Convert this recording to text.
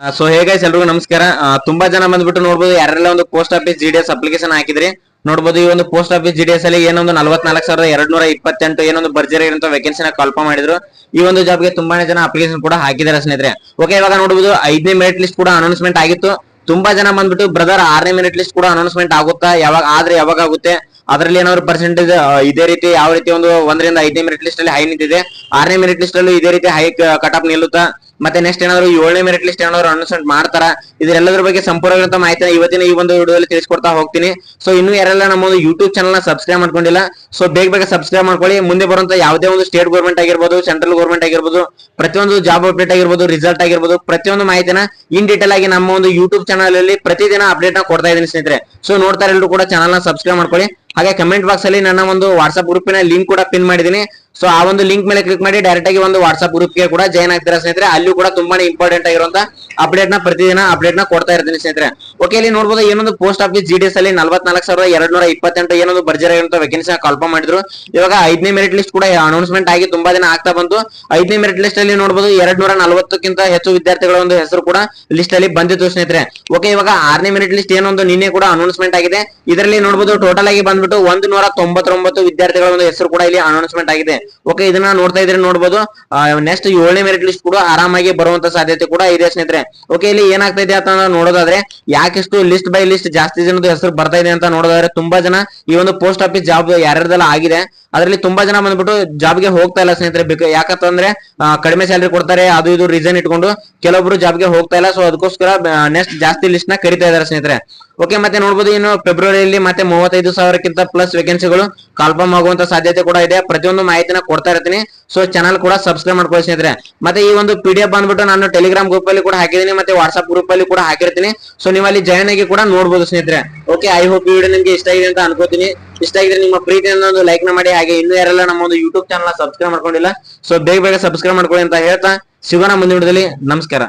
So ಹೇಗೈಸ್ ಎಲ್ರಿಗೂ ನಮಸ್ಕಾರ. ತುಂಬಾ ಜನ ಬಂದ್ಬಿಟ್ಟು ನೋಡಬಹುದು ಯಾರೆಲ್ಲ ಒಂದು post office G D S application ಹಾಕಿದ್ರಿ ನೋಡಬಹುದು ಈ ಒಂದು post office G D S ಅಲ್ಲಿ ಏನೊಂದು ನಲವತ್ನಾಲ್ಕು ಸಾವಿರದ ಎರಡ್ ನೂರ ಇಪ್ಪತ್ತೆಂಟು ಏನೊಂದು ಭರ್ಜರಿ ಇರುವಂತ ವೇಕೆನ್ಸಿನ ಕಲ್ಪ ಮಾಡಿದ್ರು. ಈ ಒಂದು ಜಾಬ್ಗೆ ತುಂಬಾನೇ ಜನ ಅಪ್ಲಿಕೇಶನ್ ಕೂಡ ಹಾಕಿದ್ದಾರೆ ಸ್ನೇಹಿತರೆ. ಓಕೆ ಇವಾಗ ನೋಡಬಹುದು ಐದನೇ ಮೆರಿಟ್ ಲಿಸ್ಟ್ ಕೂಡ ಅನೌನ್ಸ್ಮೆಂಟ್ ಆಗಿತ್ತು. ತುಂಬಾ ಜನ ಬಂದ್ಬಿಟ್ಟು ಬ್ರದರ್ ಆರನೇ ಮೆರಿಟ್ ಲಿಸ್ಟ್ ಕೂಡ ಅನೌನ್ಸ್ಮೆಂಟ್ ಆಗುತ್ತಾ? ಯಾವಾಗ, ಆದ್ರೆ ಯಾವಾಗ ಆಗುತ್ತೆ? ಅದರಲ್ಲಿ ಏನಾದ್ರು ಪರ್ಸೆಂಟೇಜ್ ಇದೇ ರೀತಿ ಯಾವ ರೀತಿ ಒಂದು ಒಂದರಿಂದ ಐದನೇ ಮೆರಿಟ್ ಲಿಸ್ಟ್ ಅಲ್ಲಿ ಹೈ ನಿಂತಿದೆ? ಆರನೇ ಮೆರಿಟ್ ಲಿಸ್ಟ್ ಅಲ್ಲೂ ಇದೇ ರೀತಿ ಹೈ ಕಟ್ ಆಫ್ ನಿಲ್ಲುತ್ತಾ? ಮತ್ತೆ ನೆಕ್ಸ್ಟ್ ಏನಾದ್ರು ಏಳನೇ ಮೆರಿಟ್ ಲಿಸ್ಟ್ ಏನಾದ್ರು ಅನೌನ್ಸ್ಮೆಂಟ್ ಮಾಡ್ತಾರ? ಇದೆಲ್ಲದ್ರ ಬಗ್ಗೆ ಸಂಪೂರ್ಣ ಮಾಹಿತಿನ ಇವತ್ತಿನ ಈ ಒಂದು ವಿಡಿಯೋದಲ್ಲಿ ತಿಳಿಸ್ಕೊಡ್ತಾ ಹೋಗ್ತೀನಿ. ಸೊ ಇನ್ನು ಯಾರೆಲ್ಲ ನಮ್ಮ ಒಂದು ಯೂಟ್ಯೂಬ್ ಚಾನಲ್ನ ಸಬ್ಸ್ಕ್ರೈಬ್ ಮಾಡ್ಕೊಂಡಿಲ್ಲ ಸೊ ಬೇಗ ಬೇಗ ಸಬ್ಸ್ಕ್ರೈಬ್ ಮಾಡ್ಕೊಳ್ಳಿ. ಮುಂದೆ ಬರುವಂತ ಯಾವುದೇ ಒಂದು ಸ್ಟೇಟ್ ಗೌರ್ಮೆಂಟ್ ಆಗಿರ್ಬೋದು ಸೆಂಟ್ರಲ್ ಗೌರ್ಮೆಂಟ್ ಆಗಿರ್ಬೋದು, ಪ್ರತಿಯೊಂದು ಜಾಬ್ ಅಪ್ಡೇಟ್ ಆಗಿರ್ಬೋದು ರಿಸಲ್ಟ್ ಆಗಿರ್ಬೋದು, ಪ್ರತಿಯೊಂದು ಮಾಹಿತಿನ ಇನ್ ಡೀಟೇಲ್ ಆಗಿ ನಮ್ಮ ಒಂದು ಯೂಟ್ಯೂಬ್ ಚಾನಲ್ ಅಲ್ಲಿ ಪ್ರತಿದಿನ ಅಪ್ಡೇಟ್ನ ಕೊಡ್ತಾ ಇದ್ದೀನಿ ಸ್ನೇಹಿತರೆ. ಸೊ ನೋಡ್ತಾರೆ ಎಲ್ಲರೂ ಕೂಡ ಚಾನಲ್ನ ಸಬ್ಸ್ಕ್ರೈಬ್ ಮಾಡ್ಕೊಳ್ಳಿ. ಹಾಗೆ ಕಮೆಂಟ್ ಬಾಕ್ಸ್ ಅಲ್ಲಿ ನನ್ನ ಒಂದು ವಾಟ್ಸ್ಆಪ್ ಗ್ರೂಪಿನ ಲಿಂಕ್ ಕೂಡ ಪಿನ್ ಮಾಡಿದ್ದೀನಿ. ಸೊ ಆ ಒಂದು ಲಿಂಕ್ ಮೇಲೆ ಕ್ಲಿಕ್ ಮಾಡಿ ಡೈರೆಕ್ಟ್ ಆಗಿ ಒಂದು ವಾಟ್ಸ್ಆಪ್ ಗ್ರೂಪ್ಗೆ ಕೂಡ ಜಾಯ್ನ್ ಆಗ್ತೀರಾ ಸ್ನೇಹಿತರೆ? ಅಲ್ಲೂ ಕೂಡ ತುಂಬಾನೇ ಇಂಪಾರ್ಟೆಂಟ್ ಆಗಿರುವಂತ ಅಪ್ಡೇಟ್ನ ಪ್ರತಿದಿನ ಅಪ್ಡೇಟ್ನ ಕೊಡ್ತಾ ಇರ್ತೀನಿ ಸ್ನೇಹಿತರೆ. ಓಕೆ ಇಲ್ಲಿ ನೋಡಬಹುದು ಏನೊಂದು ಪೋಸ್ಟ್ ಆಫೀಸ್ ಜಿ ಡಿ ಅಲ್ಲಿ ನಲವತ್ನಾಲ್ಕು ಸಾವಿರದ ಎರಡ್ ನೂರ ಇಪ್ಪತ್ತೆಂಟು ಏನೊಂದು ಭರ್ಜರಿ ವೇಕೆನ್ಸಿ ಕಾಲ್ಪ ಮಾಡಿದ್ರು. ಇವಾಗ ಐದನೇ ಮೆರಿಟ್ ಲಿಸ್ಟ್ ಕೂಡ ಅನೌನ್ಸ್ಮೆಂಟ್ ಆಗಿ ತುಂಬಾ ದಿನ ಆಗ್ತಾ ಬಂತು. ಐದನೇ ಮೆರಿಟ್ ಲಿಸ್ಟ್ ಅಲ್ಲಿ ನೋಡಬಹುದು ಎರಡ್ ನೂರ ನಲವತ್ತಕ್ಕಿಂತ ಹೆಚ್ಚು ವಿದ್ಯಾರ್ಥಿಗಳ ಒಂದು ಹೆಸರು ಕೂಡ ಲಿಸ್ಟ್ ಅಲ್ಲಿ ಬಂದಿತ್ತು ಸ್ನೇಹಿತರೆ. ಓಕೆ ಇವಾಗ ಆರನೇ ಮೆರಿಟ್ ಲಿಸ್ಟ್ ಏನೊಂದು ನಿನ್ನೆ ಕೂಡ ಅನೌನ್ಸ್ಮೆಂಟ್ ಆಗಿದೆ. ಇದರಲ್ಲಿ ನೋಡಬಹುದು ಟೋಟಲ್ ಆಗಿ ಬಂದ್ಬಿಟ್ಟು ಒಂದು ನೂರ ತೊಂಬತ್ತೊಂಬತ್ತು ವಿದ್ಯಾರ್ಥಿಗಳ ಒಂದು ಹೆಸರು ಕೂಡ ಇಲ್ಲಿ ಅನೌನ್ಸ್ಮೆಂಟ್ ಆಗಿದೆ. ಓಕೆ ಇದನ್ನ ನೋಡ್ತಾ ಇದ್ರೆ ನೋಡಬಹುದು ನೆಕ್ಸ್ಟ್ ಏಳನೇ ಮೆರಿಟ್ ಲಿಸ್ಟ್ ಕೂಡ ಆರಾಮಾಗಿ ಬರುವಂತ ಸಾಧ್ಯತೆ ಕೂಡ ಇದೆ ಸ್ನೇಹಿತರೆ. ಓಕೆ ಇಲ್ಲಿ ಏನಾಗ್ತಾ ಇದೆ ಅಂತ ನೋಡೋದಾದ್ರೆ, ಯಾಕಿಷ್ಟು ಲಿಸ್ಟ್ ಬೈ ಲಿಸ್ಟ್ ಜಾಸ್ತಿ ಜನದ ಹೆಸರು ಬರ್ತಾ ಇದೆ ಅಂತ ನೋಡೋದಾದ್ರೆ, ತುಂಬಾ ಜನ ಈ ಒಂದು ಪೋಸ್ಟ್ ಆಫೀಸ್ ಜಾಬ್ ಯಾರ್ಯಾರ್ದೆಲ್ಲ ಆಗಿದೆ, ಅದರಲ್ಲಿ ತುಂಬಾ ಜನ ಬಂದ್ಬಿಟ್ಟು ಜಾಬ್ಗೆ ಹೋಗ್ತಾ ಇಲ್ಲ ಸ್ನೇಹಿತರೆ. ಬೇಕು ಯಾಕಂತಂದ್ರೆ ಕಡಿಮೆ ಸ್ಯಾಲರಿ ಕೊಡ್ತಾರೆ, ಅದು ಇದು ರೀಸನ್ ಇಟ್ಕೊಂಡು ಕೆಲವೊಬ್ರು ಜಾಬ್ಗೆ ಹೋಗ್ತಾ ಇಲ್ಲ. ಸೊ ಅದಕ್ಕೋಸ್ಕರ ನೆಕ್ಸ್ಟ್ ಜಾಸ್ತಿ ಲಿಸ್ಟ್ನ ಕರಿತಾ ಇದಾರೆ ಸ್ನೇಹಿತರೆ. ಓಕೆ ಮತ್ತೆ ನೋಡಬಹುದು ಇನ್ನು ಫೆಬ್ರವರಿಯಲ್ಲಿ ಮತ್ತೆ ಮೂವತ್ತೈದು ಸಾವಿರಕ್ಕಿಂತ ಪ್ಲಸ್ ವೇಕೆನ್ಸಿಗಳು ಕಾಲ್ಫಾರ್ಮ್ ಆಗುವಂತ ಸಾಧ್ಯತೆ ಕೂಡ ಇದೆ. ಪ್ರತಿಯೊಂದು ಮಾಹಿತಿನ ಕೊಡ್ತಾ ಇರ್ತೀನಿ. ಸೊ ಚಾನಲ್ ಕೂಡ ಸಬ್ಸ್ಕ್ರೈಬ್ ಮಾಡ್ಕೊಳ್ಳಿ ಸ್ನೇಹಿತರೆ. ಮತ್ತೆ ಈ ಒಂದು ಪಿ ಬಂದ್ಬಿಟ್ಟು ನಾನು ಟೆಲಿಗ್ರಾಮ್ ಗ್ರೂಪ್ ಅಲ್ಲಿ ಕೂಡ ಹಾಕಿದ್ದೀನಿ, ಮತ್ತೆ ವಾಟ್ಸ್ಆಪ್ ಗ್ರೂಪ್ ಅಲ್ಲಿ ಕೂಡ ಹಾಕಿರ್ತೀನಿ. ಸೊ ನೀವು ಅಲ್ಲಿ ಜಾಯ್ನ್ ಆಗಿ ಕೂಡ ನೋಡಬಹುದು ಸ್ನೇಹಿತರೆ. ಓಕೆ ಐ ಹೋಪ್ ವಿಡಿಯೋ ನಿಮ್ಗೆ ಇಷ್ಟ ಆಗಿದೆ ಅಂತ ಅನ್ಕೋತೀನಿ. ಇಷ್ಟ ಆಗಿದ್ರೆ ನಿಮ್ಮ ಪ್ರೀತಿಯನ್ನು ಒಂದು ಲೈಕ್ನ ಮಾಡಿ. ಹಾಗೆ ಇನ್ನೂ ಯಾರೆಲ್ಲ ನಮ್ಮ ಒಂದು ಯೂಟ್ಯೂಬ್ ಚಾನಲ್ ಸಬ್ಸ್ಕ್ರೈಬ್ ಮಾಡ್ಕೊಂಡಿಲ್ಲ ಸೊ ಬೇಗ ಬೇಗ ಸಬ್ಸ್ಕ್ರೈಬ್ ಮಾಡ್ಕೊಳ್ಳಿ ಅಂತ ಹೇಳ್ತಾ, ಸಿಗೋಣ ಮುಂದಿನ ವಿಡಿಯೋದಲ್ಲಿ. ನಮಸ್ಕಾರ.